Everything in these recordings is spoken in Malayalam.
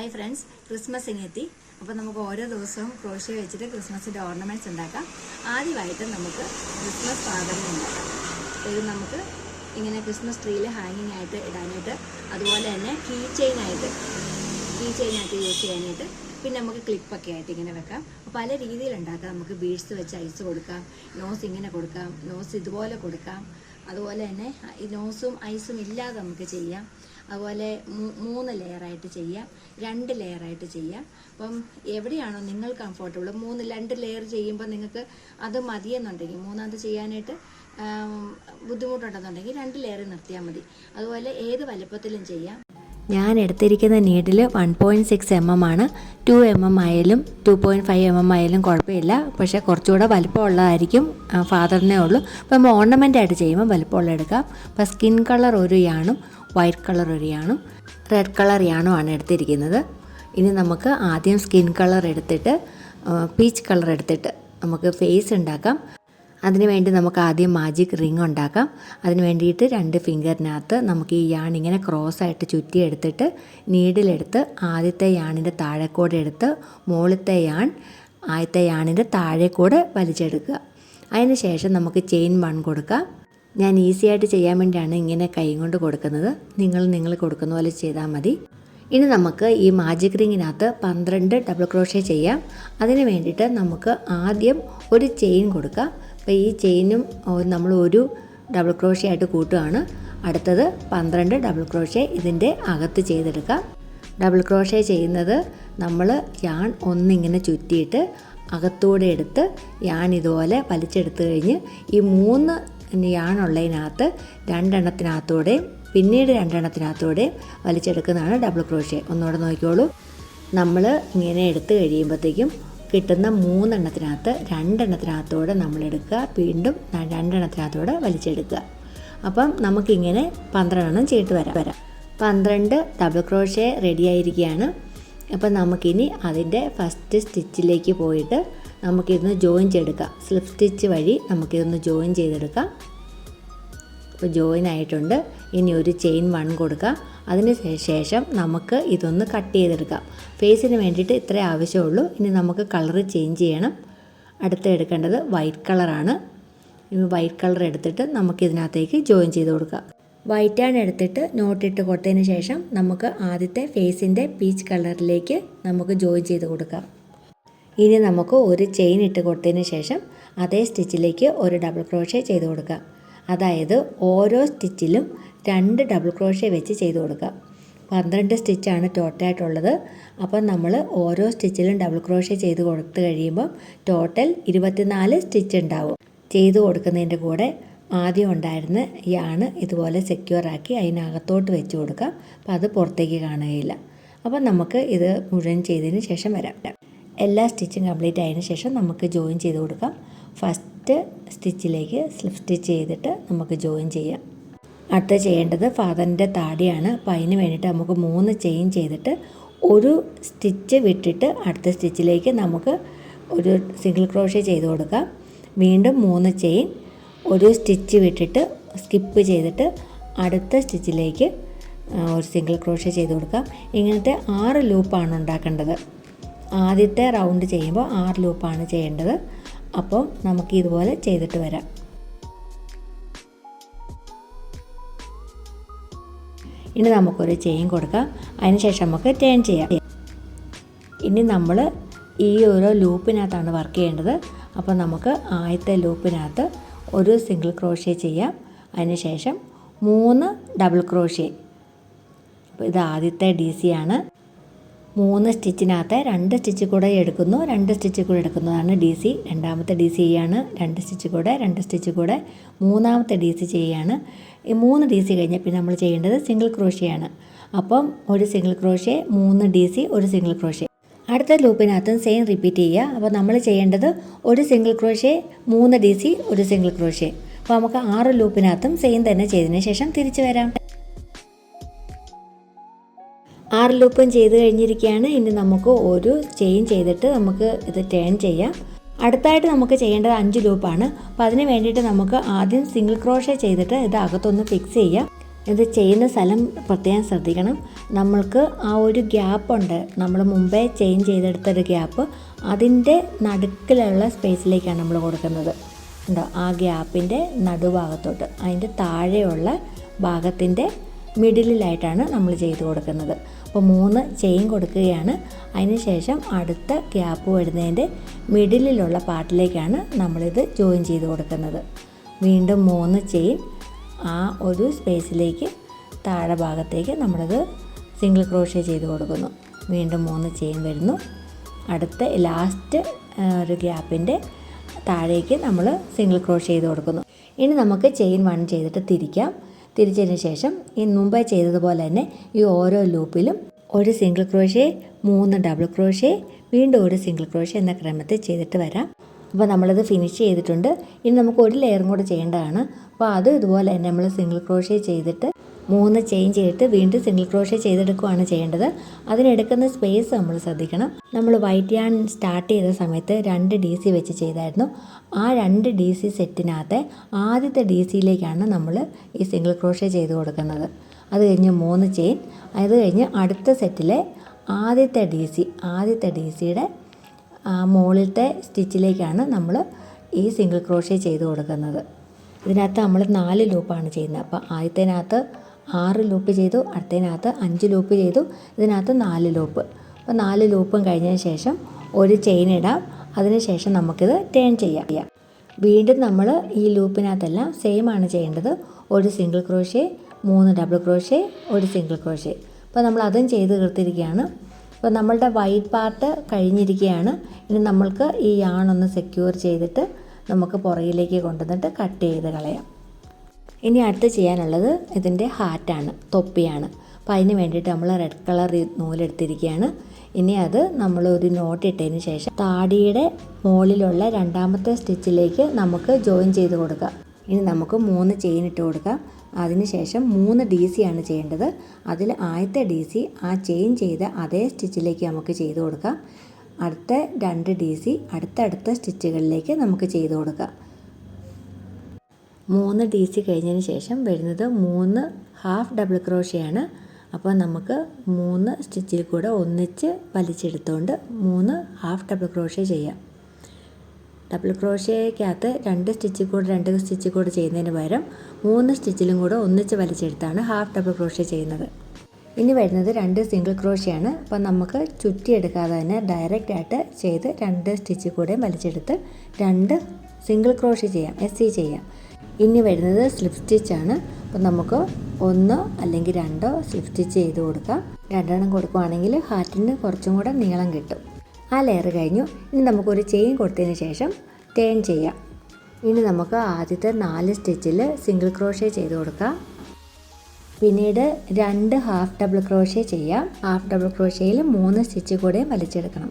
ഹായ് ഫ്രണ്ട്സ് ക്രിസ്മസ് എത്തി. അപ്പോൾ നമുക്ക് ഓരോ ദിവസവും ക്രോഷ്യ വെച്ചിട്ട് ക്രിസ്മസിന്റെ ഓർണമെന്റ്സ് ഉണ്ടാക്കാം. ആദ്യമായിട്ട് നമുക്ക് ക്രിസ്മസ് പാദങ്ങൾ ഉണ്ടാക്കാം. ഇത് നമുക്ക് ഇങ്ങനെ ക്രിസ്മസ് ട്രീയിൽ ഹാങ്ങിങ് ആയിട്ട് ഇടാനായിട്ട് അതുപോലെ തന്നെ കീ ചെയിനായിട്ട് കീ ചെയിനായിട്ട് യൂസ് ചെയ്യാനായിട്ട് പിന്നെ നമുക്ക് ക്ലിപ്പൊക്കെ ആയിട്ട് ഇങ്ങനെ വെക്കാം. പല രീതിയിൽ ഉണ്ടാക്കാം. നമുക്ക് ബീഡ്സ് വെച്ച് ഐസ് കൊടുക്കാം നോസ് ഇങ്ങനെ കൊടുക്കാം നോസ് ഇതുപോലെ കൊടുക്കാം. അതുപോലെ തന്നെ നോസും ഐസും ഇല്ലാതെ നമുക്ക് ചെയ്യാം. അതുപോലെ മൂന്ന് ലെയറായിട്ട് ചെയ്യാം. രണ്ട് ലെയറായിട്ട് ചെയ്യാം. അപ്പം എവിടെയാണോ നിങ്ങൾ കംഫർട്ടബിൾ മൂന്ന് രണ്ട് ലെയർ ചെയ്യുമ്പോൾ നിങ്ങൾക്ക് അത് മതിയെന്നുണ്ടെങ്കിൽ മൂന്നാമത് ചെയ്യാനായിട്ട് ബുദ്ധിമുട്ടുണ്ടെന്നുണ്ടെങ്കിൽ രണ്ട് ലെയർ നിർത്തിയാൽ മതി. അതുപോലെ ഏത് വലുപ്പത്തിലും ചെയ്യാം. ഞാൻ എടുത്തിരിക്കുന്ന needle one point six M M ആണ്. ടു എം എം ആയാലും two point five M M ആയാലും കുഴപ്പമില്ല. പക്ഷേ കുറച്ചുകൂടെ വലിപ്പമുള്ളതായിരിക്കും ഫാദറിനെ ഉള്ളൂ. അപ്പം ഓർണമെന്റ് ആയിട്ട് ചെയ്യുമ്പോൾ വലിപ്പമുള്ള എടുക്കാം. അപ്പോൾ സ്കിൻ കളർ ഒരു യാണും വൈറ്റ് കളർ ഒരു യാണും റെഡ് കളർ യാണും ആണ് എടുത്തിരിക്കുന്നത്. ഇനി നമുക്ക് ആദ്യം സ്കിൻ കളർ എടുത്തിട്ട് പീച്ച് കളർ എടുത്തിട്ട് നമുക്ക് ഫേസ് ഉണ്ടാക്കാം. അതിന് വേണ്ടി നമുക്ക് ആദ്യം മാജിക് റിംഗ് ഉണ്ടാക്കാം. അതിന് വേണ്ടിയിട്ട് രണ്ട് ഫിംഗറിനകത്ത് നമുക്ക് ഈ യാൺ ഇങ്ങനെ ക്രോസ് ആയിട്ട് ചുറ്റിയെടുത്തിട്ട് നീഡിലെടുത്ത് ആദ്യത്തെ യാണിന്റെ താഴെക്കൂടെ എടുത്ത് മുകളിലത്തെ യാൺ ആദ്യത്തെ യാണിന്റെ താഴെക്കൂടെ വലിച്ചെടുക്കുക. അതിന് ശേഷം നമുക്ക് ചെയിൻ വൺ കൊടുക്കാം. ഞാൻ ഈസി ആയിട്ട് ചെയ്യാൻ വേണ്ടിയാണ് ഇങ്ങനെ കൈ കൊണ്ട് കൊടുക്കുന്നത്. നിങ്ങൾ നിങ്ങൾ കൊടുക്കുന്ന പോലെ ചെയ്താൽ മതി. ഇനി നമുക്ക് ഈ മാജിക് റിങ്ങിനകത്ത് പന്ത്രണ്ട് ഡബിൾ ക്രോഷേ ചെയ്യാം. അതിന് വേണ്ടിയിട്ട് നമുക്ക് ആദ്യം ഒരു ചെയിൻ കൊടുക്കാം. അപ്പോൾ ഈ ചെയിനും നമ്മൾ ഒരു ഡബിൾ ക്രോഷ്യ ആയിട്ട് കൂട്ടുകയാണ് അടുത്തത് പന്ത്രണ്ട് ഡബിൾ ക്രോഷ്യ ഇതിന്റെ അകത്ത് ചെയ്തെടുക്കാം ഡബിൾ ക്രോഷ്യ ചെയ്യുന്നത് നമ്മൾ യാൺ ഒന്നിങ്ങനെ ചുറ്റിയിട്ട് അകത്തൂടെ എടുത്ത് യാൺ ഇതുപോലെ വലിച്ചെടുത്ത് കഴിഞ്ഞ് ഈ മൂന്ന് യാണുള്ളതിനകത്ത് രണ്ടെണ്ണത്തിനകത്തൂടെയും പിന്നീട് രണ്ടെണ്ണത്തിനകത്തൂടെയും വലിച്ചെടുക്കുന്നതാണ് ഡബിൾ ക്രോഷ്യ. ഒന്നുകൂടെ നോക്കിക്കോളൂ. നമ്മൾ ഇങ്ങനെ എടുത്തു കഴിയുമ്പോഴത്തേക്കും കിട്ടുന്ന മൂന്നെണ്ണത്തിനകത്ത് രണ്ടെണ്ണത്തിനകത്തോടെ നമ്മളെടുക്കുക. വീണ്ടും രണ്ടെണ്ണത്തിനകത്തോടെ വലിച്ചെടുക്കുക. അപ്പം നമുക്കിങ്ങനെ പന്ത്രണ്ടെണ്ണം ചെയ്തിട്ട് വരാം. വരാം. പന്ത്രണ്ട് ഡബിൾ ക്രോഷേ റെഡി ആയിരിക്കുകയാണ്. അപ്പം നമുക്കിനി അതിന്റെ ഫസ്റ്റ് സ്റ്റിച്ചിലേക്ക് പോയിട്ട് നമുക്കിതൊന്ന് ജോയിൻ ചെയ്തെടുക്കാം. സ്ലിപ്പ് സ്റ്റിച്ച് വഴി നമുക്കിതൊന്ന് ജോയിൻ ചെയ്തെടുക്കാം. ഇപ്പോൾ ജോയിൻ ആയിട്ടുണ്ട്. ഇനി ഒരു ചെയിൻ വൺ കൊടുക്കുക അതിന് ശേഷം നമുക്ക് ഇതൊന്ന് കട്ട് ചെയ്തെടുക്കാം. ഫേസിന് വേണ്ടിയിട്ട് ഇത്രേ ആവശ്യമുള്ളൂ. ഇനി നമുക്ക് കളറ് ചേഞ്ച് ചെയ്യണം. അടുത്ത് എടുക്കേണ്ടത് വൈറ്റ് കളറാണ് ഇനി വൈറ്റ് കളർ എടുത്തിട്ട് നമുക്ക് ഇതിനകത്തേക്ക് ജോയിൻ ചെയ്ത് കൊടുക്കാം. വൈറ്റ് ആണ് എടുത്തിട്ട് നോട്ടിട്ട് കൊടുത്തതിന് ശേഷം നമുക്ക് ആദ്യത്തെ ഫേസിന്റെ പീച്ച് കളറിലേക്ക് നമുക്ക് ജോയിൻ ചെയ്ത് കൊടുക്കാം. ഇനി നമുക്ക് ഒരു ചെയിൻ ഇട്ട് കൊടുത്തതിന് ശേഷം അതേ സ്റ്റിച്ചിലേക്ക് ഒരു ഡബിൾ ക്രോഷേ ചെയ്ത് കൊടുക്കാം. അതായത് ഓരോ സ്റ്റിച്ചിലും രണ്ട് ഡബിൾ ക്രോഷ്യ വെച്ച് ചെയ്ത് കൊടുക്കുക. പന്ത്രണ്ട് സ്റ്റിച്ചാണ് ടോട്ടലായിട്ടുള്ളത് അപ്പം നമ്മൾ ഓരോ സ്റ്റിച്ചിലും ഡബിൾ ക്രോഷ്യ ചെയ്ത് കൊടുത്ത് കഴിയുമ്പം ടോട്ടൽ ഇരുപത്തിനാല് സ്റ്റിച്ച് ഉണ്ടാവും. ചെയ്ത് കൊടുക്കുന്നതിന്റെ കൂടെ ആദ്യം ഉണ്ടായിരുന്ന യാണ് ഇതുപോലെ സെക്യൂർ ആക്കി അതിനകത്തോട്ട് വെച്ച് കൊടുക്കുക. അപ്പോൾ അത് പുറത്തേക്ക് കാണുകയില്ല. അപ്പം നമുക്ക് ഇത് മുഴുവൻ ചെയ്തതിന് ശേഷം വരാം. എല്ലാ സ്റ്റിച്ചും കംപ്ലീറ്റ് ആയതിനു ശേഷം നമുക്ക് ജോയിൻ ചെയ്ത് കൊടുക്കാം. ഫസ്റ്റ് സ്റ്റിച്ചിലേക്ക് സ്ലിപ്പ് സ്റ്റിച്ച് ചെയ്തിട്ട് നമുക്ക് ജോയിൻ ചെയ്യാം. അടുത്ത ചെയ്യേണ്ടത് ഫാദറിന്റെ താടിയാണ്. അപ്പോൾ അതിന് വേണ്ടിയിട്ട് നമുക്ക് മൂന്ന് ചെയിൻ ചെയ്തിട്ട് ഒരു സ്റ്റിച്ച് വിട്ടിട്ട് അടുത്ത സ്റ്റിച്ചിലേക്ക് നമുക്ക് ഒരു സിംഗിൾ ക്രോഷ്യ ചെയ്ത് കൊടുക്കാം. വീണ്ടും മൂന്ന് ചെയിൻ ഒരു സ്റ്റിച്ച് വിട്ടിട്ട് സ്കിപ്പ് ചെയ്തിട്ട് അടുത്ത സ്റ്റിച്ചിലേക്ക് ഒരു സിംഗിൾ ക്രോഷ്യ ചെയ്ത് കൊടുക്കാം. ഇങ്ങനത്തെ ആറ് ലൂപ്പാണ് ഉണ്ടാക്കേണ്ടത്. ആദ്യത്തെ റൗണ്ട് ചെയ്യുമ്പോൾ ആറ് ലൂപ്പാണ് ചെയ്യേണ്ടത്. അപ്പോൾ നമുക്ക് ഇതുപോലെ ചെയ്തിട്ട് വരാം. ഇനി നമുക്കൊരു ചെയിൻ കൊടുക്കാം. അതിനുശേഷം നമുക്ക് ടേൺ ചെയ്യാം. ഇനി നമ്മൾ ഈ ഓരോ ലൂപ്പിനകത്താണ് വർക്ക് ചെയ്യേണ്ടത്. അപ്പോൾ നമുക്ക് ആദ്യത്തെ ലൂപ്പിനകത്ത് ഒരു സിംഗിൾ ക്രോഷ്യ ചെയ്യാം. അതിനുശേഷം മൂന്ന് ഡബിൾ ക്രോഷ്യ അപ്പോൾ ഇത് ആദ്യത്തെ ഡി സി ആണ്. മൂന്ന് സ്റ്റിച്ചിനകത്ത് രണ്ട് സ്റ്റിച്ച് കൂടെ എടുക്കുന്നു. രണ്ട് സ്റ്റിച്ച് കൂടെ എടുക്കുന്നതാണ് ഡി സി രണ്ടാമത്തെ ഡി സി ചെയ്യാണ്. രണ്ട് സ്റ്റിച്ച് കൂടെ രണ്ട് സ്റ്റിച്ച് കൂടെ. മൂന്നാമത്തെ ഡി സി ചെയ്യാണ്. ഈ മൂന്ന് ഡി സി കഴിഞ്ഞാൽ പിന്നെ നമ്മൾ ചെയ്യേണ്ടത് സിംഗിൾ ക്രോഷ്യയാണ് അപ്പം ഒരു സിംഗിൾ ക്രോഷ്യ മൂന്ന് ഡി സി ഒരു സിംഗിൾ ക്രോഷ്യ അടുത്ത ലൂപ്പിനകത്തും സെയിം റിപ്പീറ്റ് ചെയ്യുക. അപ്പോൾ നമ്മൾ ചെയ്യേണ്ടത് ഒരു സിംഗിൾ ക്രോഷ്യ മൂന്ന് ഡി സി ഒരു സിംഗിൾ ക്രോഷ്യ അപ്പോൾ നമുക്ക് ആറ് ലൂപ്പിനകത്തും സെയിം തന്നെ ചെയ്തതിന് ശേഷം തിരിച്ചു വരാം. ആറ് ലൂപ്പും ചെയ്ത് കഴിഞ്ഞിരിക്കുകയാണ് ഇനി നമുക്ക് ഒരു ചെയിൻ ചെയ്തിട്ട് നമുക്ക് ഇത് ടേൺ ചെയ്യാം. അടുത്തായിട്ട് നമുക്ക് ചെയ്യേണ്ടത് അഞ്ച് ലൂപ്പാണ് അപ്പോൾ അതിന് വേണ്ടിയിട്ട് നമുക്ക് ആദ്യം സിംഗിൾ ക്രോഷേ ചെയ്തിട്ട് ഇത് അകത്തൊന്ന് ഫിക്സ് ചെയ്യാം. ഇത് ചെയ്യുന്ന സ്ഥലം പ്രത്യേകം ശ്രദ്ധിക്കണം. നമ്മൾക്ക് ആ ഒരു ഗ്യാപ്പുണ്ട് നമ്മൾ മുമ്പേ ചെയിൻ ചെയ്തെടുത്തൊരു ഗ്യാപ്പ് അതിന്റെ നടുക്കിലുള്ള സ്പേസിലേക്കാണ് നമ്മൾ കൊടുക്കുന്നത്. ഉണ്ടോ ആ ഗ്യാപ്പിന്റെ നടുഭാഗത്തോട്ട്. അതിന്റെ താഴെയുള്ള ഭാഗത്തിന്റെ മിഡിലിലായിട്ടാണ് നമ്മൾ ചെയ്ത് കൊടുക്കുന്നത്. അപ്പോൾ മൂന്ന് ചെയിൻ കൊടുക്കുകയാണ്. അതിനുശേഷം അടുത്ത ഗ്യാപ്പ് വരുന്നതിന്റെ മിഡിലിലുള്ള പാർട്ടിലേക്കാണ് നമ്മളിത് ജോയിൻ ചെയ്ത് കൊടുക്കുന്നത്. വീണ്ടും മൂന്ന് ചെയിൻ ആ ഒരു സ്പേസിലേക്ക് താഴെ ഭാഗത്തേക്ക് നമ്മളിത് സിംഗിൾ ക്രോഷ്യ ചെയ്ത് കൊടുക്കുന്നു. വീണ്ടും മൂന്ന് ചെയിൻ വരുന്നു. അടുത്ത ലാസ്റ്റ് ഒരു ഗ്യാപ്പിന്റെ താഴേക്ക് നമ്മൾ സിംഗിൾ ക്രോഷ്യ ചെയ്ത് കൊടുക്കുന്നു. ഇനി നമുക്ക് ചെയിൻ വൺ ചെയ്തിട്ട് തിരിക്കാം. തിരിച്ചതിന് ശേഷം ഈ മുമ്പേ ചെയ്തതുപോലെ തന്നെ ഈ ഓരോ ലൂപ്പിലും ഒരു സിംഗിൾ ക്രോഷ്യ മൂന്ന് ഡബിൾ ക്രോഷ്യ വീണ്ടും ഒരു സിംഗിൾ ക്രോഷ്യ എന്ന ക്രമത്തിൽ ചെയ്തിട്ട് വരാം. അപ്പോൾ നമ്മളത് ഫിനിഷ് ചെയ്തിട്ടുണ്ട്. ഇനി നമുക്ക് ഒരു ലെയറും കൂടെ ചെയ്യേണ്ടതാണ്. അപ്പോൾ അത് ഇതുപോലെ തന്നെ നമ്മൾ സിംഗിൾ ക്രോഷ്യ ചെയ്തിട്ട് മൂന്ന് ചെയിൻ ചെയ്തിട്ട് വീണ്ടും സിംഗിൾ ക്രോഷ്യ ചെയ്തെടുക്കുകയാണ് ചെയ്യേണ്ടത്. അതിനെടുക്കുന്ന സ്പേസ് നമ്മൾ ശ്രദ്ധിക്കണം. നമ്മൾ വൈറ്റ് യാൺ സ്റ്റാർട്ട് ചെയ്ത സമയത്ത് രണ്ട് ഡി സി വെച്ച് ചെയ്തായിരുന്നു. ആ രണ്ട് ഡി സി സെറ്റിനകത്തെ ആദ്യത്തെ ഡി സിയിലേക്കാണ് നമ്മൾ ഈ സിംഗിൾ ക്രോഷ്യ ചെയ്ത് കൊടുക്കുന്നത്. അത് കഴിഞ്ഞ് മൂന്ന് ചെയിൻ അത് കഴിഞ്ഞ് അടുത്ത സെറ്റിലെ ആദ്യത്തെ ഡി സി ആദ്യത്തെ ഡി സിയുടെ മുകളിലത്തെ സ്റ്റിച്ചിലേക്കാണ് നമ്മൾ ഈ സിംഗിൾ ക്രോഷ്യ ചെയ്ത് കൊടുക്കുന്നത്. ഇതിനകത്ത് നമ്മൾ നാല് ലൂപ്പാണ് ചെയ്യുന്നത്. അപ്പോൾ ആദ്യത്തേനകത്ത് ആറ് ലൂപ്പ് ചെയ്തു അടുത്തതിനകത്ത് അഞ്ച് ലൂപ്പ് ചെയ്തു ഇതിനകത്ത് നാല് ലൂപ്പ് അപ്പോൾ നാല് ലൂപ്പും കഴിഞ്ഞതിന് ശേഷം ഒരു ചെയിൻ ഇടാം. അതിന് ശേഷം നമുക്കിത് ടേൺ ചെയ്യാം. വീണ്ടും നമ്മൾ ഈ ലൂപ്പിനകത്തെല്ലാം സെയിം ആണ് ചെയ്യേണ്ടത്. ഒരു സിംഗിൾ ക്രോഷ്യ മൂന്ന് ഡബിൾ ക്രോഷ്യ ഒരു സിംഗിൾ ക്രോഷ്യ അപ്പോൾ നമ്മൾ അതും ചെയ്ത് തീർത്തിരിക്കുകയാണ്. അപ്പോൾ നമ്മളുടെ വൈറ്റ് പാർട്ട് കഴിഞ്ഞിരിക്കുകയാണ്. ഇനി നമ്മൾക്ക് ഈ യാണൊന്ന് സെക്യൂർ ചെയ്തിട്ട് നമുക്ക് പുറകിലേക്ക് കൊണ്ടുവന്നിട്ട് കട്ട് ചെയ്ത് കളയാം. ഇനി അടുത്ത് ചെയ്യാനുള്ളത് ഇതിന്റെ ഹാറ്റാണ് തൊപ്പിയാണ്. അപ്പോൾ അതിന് വേണ്ടിയിട്ട് നമ്മൾ റെഡ് കളർ നൂലെടുത്തിരിക്കുകയാണ്. ഇനി അത് നമ്മൾ ഒരു നോട്ട് ഇട്ടതിന് ശേഷം താടിയുടെ മുകളിലുള്ള രണ്ടാമത്തെ സ്റ്റിച്ചിലേക്ക് നമുക്ക് ജോയിൻ ചെയ്ത് കൊടുക്കാം ഇനി നമുക്ക് മൂന്ന് ചെയിൻ ഇട്ട് കൊടുക്കാം. അതിനുശേഷം മൂന്ന് ഡി സി ആണ് ചെയ്യേണ്ടത്. അതിൽ ആദ്യത്തെ ഡി സി ആ ചെയിൻ ചെയ്ത അതേ സ്റ്റിച്ചിലേക്ക് നമുക്ക് ചെയ്ത് കൊടുക്കാം. അടുത്ത രണ്ട് ഡി സി അടുത്തടുത്ത സ്റ്റിച്ചുകളിലേക്ക് നമുക്ക് ചെയ്ത് കൊടുക്കാം. മൂന്ന് ഡി സി കഴിഞ്ഞതിന് ശേഷം വരുന്നത് മൂന്ന് ഹാഫ് ഡബിൾ ക്രോഷയാണ് അപ്പോൾ നമുക്ക് മൂന്ന് സ്റ്റിച്ചിൽ കൂടെ ഒന്നിച്ച് വലിച്ചെടുത്തുകൊണ്ട് മൂന്ന് ഹാഫ് ഡബിൾ ക്രോഷ്യ ചെയ്യാം. ഡബിൾ ക്രോഷ്യക്കകത്ത് രണ്ട് സ്റ്റിച്ചിൽ കൂടെ രണ്ട് സ്റ്റിച്ചിൽ കൂടെ ചെയ്യുന്നതിന് പകരം മൂന്ന് സ്റ്റിച്ചിലും കൂടെ ഒന്നിച്ച് വലിച്ചെടുത്താണ് ഹാഫ് ഡബിൾ ക്രോഷ്യ ചെയ്യുന്നത്. ഇനി വരുന്നത് രണ്ട് സിംഗിൾ ക്രോഷ്യയാണ് അപ്പോൾ നമുക്ക് ചുറ്റിയെടുക്കാതെ തന്നെ ഡയറക്റ്റ് ആയിട്ട് ചെയ്ത് രണ്ട് സ്റ്റിച്ചിൽ കൂടെ വലിച്ചെടുത്ത് രണ്ട് സിംഗിൾ ക്രോഷ്യ ചെയ്യാം എസ് സി ചെയ്യാം. ഇനി വരുന്നത് സ്ലിപ്പ് സ്റ്റിച്ചാണ് അപ്പോൾ നമുക്ക് ഒന്നോ അല്ലെങ്കിൽ രണ്ടോ സ്ലിപ്പ് സ്റ്റിച്ച് ചെയ്ത് കൊടുക്കാം. രണ്ടെണ്ണം കൊടുക്കുവാണെങ്കിൽ ഹാറ്റിന് കുറച്ചും കൂടെ നീളം കിട്ടും. ആ ലെയർ കഴിഞ്ഞു. ഇനി നമുക്കൊരു ചെയിൻ കൊടുത്തതിന് ശേഷം ടേൺ ചെയ്യാം. ഇനി നമുക്ക് ആദ്യത്തെ നാല് സ്റ്റിച്ചിൽ സിംഗിൾ ക്രോഷേ ചെയ്ത് കൊടുക്കാം. പിന്നീട് രണ്ട് ഹാഫ് ഡബിൾ ക്രോഷേ ചെയ്യാം. ഹാഫ് ഡബിൾ ക്രോഷേയിൽ മൂന്ന് സ്റ്റിച്ച് കൂടെ വലിച്ചെടുക്കണം.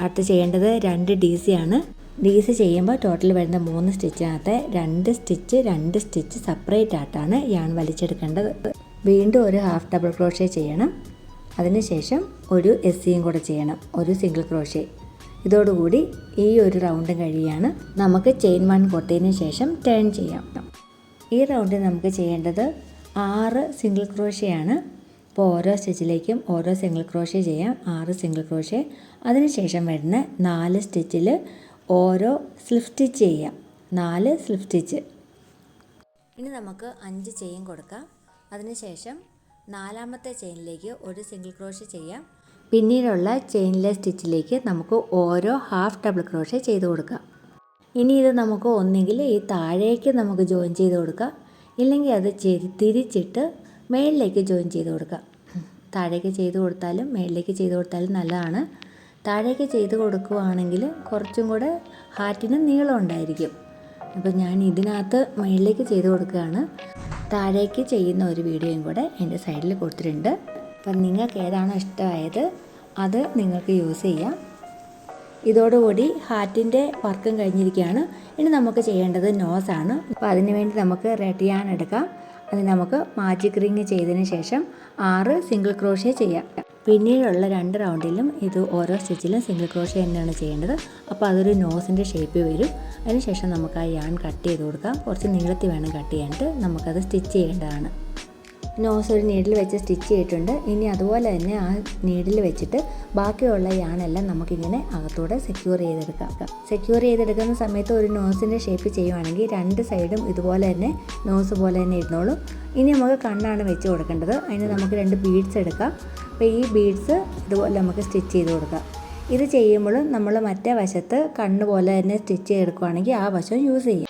അടുത്ത് ചെയ്യേണ്ടത് രണ്ട് ഡി സി ആണ്. ഡി സി ചെയ്യുമ്പോൾ ടോട്ടൽ വരുന്ന മൂന്ന് സ്റ്റിച്ചിനകത്ത് രണ്ട് സ്റ്റിച്ച് രണ്ട് സ്റ്റിച്ച് സെപ്പറേറ്റ് ആയിട്ടാണ് യാൺ വലിച്ചെടുക്കേണ്ടത്. വീണ്ടും ഒരു ഹാഫ് ഡബിൾ ക്രോഷ്യ ചെയ്യണം. അതിനുശേഷം ഒരു എസ് സിയും കൂടെ ചെയ്യണം. ഒരു സിംഗിൾ ക്രോഷ്യ ഇതോടുകൂടി ഈ ഒരു റൗണ്ടും കഴിയാണ് നമുക്ക് ചെയിൻ വൺ കൊട്ടതിന് ശേഷം ടേൺ ചെയ്യാം. ഈ റൗണ്ടിൽ നമുക്ക് ചെയ്യേണ്ടത് ആറ് സിംഗിൾ ക്രോഷ്യയാണ് അപ്പോൾ ഓരോ സ്റ്റിച്ചിലേക്കും ഓരോ സിംഗിൾ ക്രോഷ്യ ചെയ്യാം. ആറ് സിംഗിൾ ക്രോഷ്യ അതിനുശേഷം വരുന്ന നാല് സ്റ്റിച്ചിൽ ഓരോ സ്ലിഫ് സ്റ്റിച്ച് ചെയ്യാം. നാല് സ്ലിഫ് സ്റ്റിച്ച് ഇനി നമുക്ക് അഞ്ച് ചെയിൻ കൊടുക്കാം. അതിനുശേഷം നാലാമത്തെ ചെയിനിലേക്ക് ഒരു സിംഗിൾ ക്രോഷ് ചെയ്യാം. പിന്നീടുള്ള ചെയിനിലെ സ്റ്റിച്ചിലേക്ക് നമുക്ക് ഓരോ ഹാഫ് ഡബിൾ ക്രോഷ് ചെയ്ത് കൊടുക്കാം. ഇനി ഇത് നമുക്ക് ഒന്നുകിൽ ഈ താഴേക്ക് നമുക്ക് ജോയിൻ ചെയ്ത് കൊടുക്കാം. ഇല്ലെങ്കിൽ അത് ചെയ്ത് തിരിച്ചിട്ട് മേളിലേക്ക് ജോയിൻ ചെയ്ത് കൊടുക്കാം. താഴേക്ക് ചെയ്ത് കൊടുത്താലും മേളിലേക്ക് ചെയ്ത് കൊടുത്താലും നല്ലതാണ്. താഴേക്ക് ചെയ്ത് കൊടുക്കുകയാണെങ്കിൽ കുറച്ചും കൂടെ ഹാറ്റിന് നീളം ഉണ്ടായിരിക്കും. അപ്പോൾ ഞാൻ ഇതിനകത്ത് മുകളിലേക്ക് ചെയ്ത് കൊടുക്കുകയാണ്. താഴേക്ക് ചെയ്യുന്ന ഒരു വീഡിയോയും കൂടെ എന്റെ സൈഡിൽ കൊടുത്തിട്ടുണ്ട്. അപ്പം നിങ്ങൾക്ക് ഏതാണോ ഇഷ്ടമായത് അത് നിങ്ങൾക്ക് യൂസ് ചെയ്യാം. ഇതോടുകൂടി ഹാറ്റിന്റെ വർക്കും കഴിഞ്ഞിരിക്കുകയാണ്. ഇനി നമുക്ക് ചെയ്യേണ്ടത് നോസാണ് അപ്പോൾ അതിന് വേണ്ടി നമുക്ക് റെഡ് യാൺ എടുക്കാം. അത് നമുക്ക് മാജിക് റിങ് ചെയ്തതിന് ശേഷം ആറ് സിംഗിൾ ക്രോഷ്യ ചെയ്യാം. പിന്നീടുള്ള രണ്ട് റൗണ്ടിലും ഇത് ഓരോ സ്റ്റിച്ചിലും സിംഗിൾ ക്രോഷ തന്നെയാണ് ചെയ്യേണ്ടത്. അപ്പോൾ അതൊരു നോസിന്റെ ഷേപ്പ് വരും. അതിനുശേഷം നമുക്ക് ആ യാൺ കട്ട് ചെയ്ത് കൊടുക്കാം. കുറച്ച് നീളത്തിൽ വേണം കട്ട് ചെയ്യാനായിട്ട് നമുക്കത് സ്റ്റിച്ച് ചെയ്യേണ്ടതാണ്. നോസ് ഒരു നീഡിൽ വെച്ച് സ്റ്റിച്ച് ചെയ്തിട്ടുണ്ട്. ഇനി അതുപോലെ തന്നെ ആ നീഡിൽ വെച്ചിട്ട് ബാക്കിയുള്ള യാണെല്ലാം നമുക്കിങ്ങനെ അകത്തൂടെ സെക്യൂർ ചെയ്തെടുക്കാം. സെക്യൂർ ചെയ്തെടുക്കുന്ന സമയത്ത് ഒരു നോസിന്റെ ഷേപ്പ് ചെയ്യുവാണെങ്കിൽ രണ്ട് സൈഡും ഇതുപോലെ തന്നെ നോസ് പോലെ തന്നെ ഇരുന്നോളും. ഇനി നമുക്ക് കണ്ണാണ് വെച്ച് കൊടുക്കേണ്ടത്. അതിന് നമുക്ക് രണ്ട് ബീഡ്സ് എടുക്കാം. അപ്പോൾ ഈ ബീഡ്സ് ഇതുപോലെ നമുക്ക് സ്റ്റിച്ച് ചെയ്ത് കൊടുക്കാം. ഇത് ചെയ്യുമ്പോൾ നമ്മൾ മറ്റേ വശത്ത് കണ്ണ് പോലെ തന്നെ സ്റ്റിച്ച് ചെയ്തെടുക്കുകയാണെങ്കിൽ ആ വശം യൂസ് ചെയ്യാം.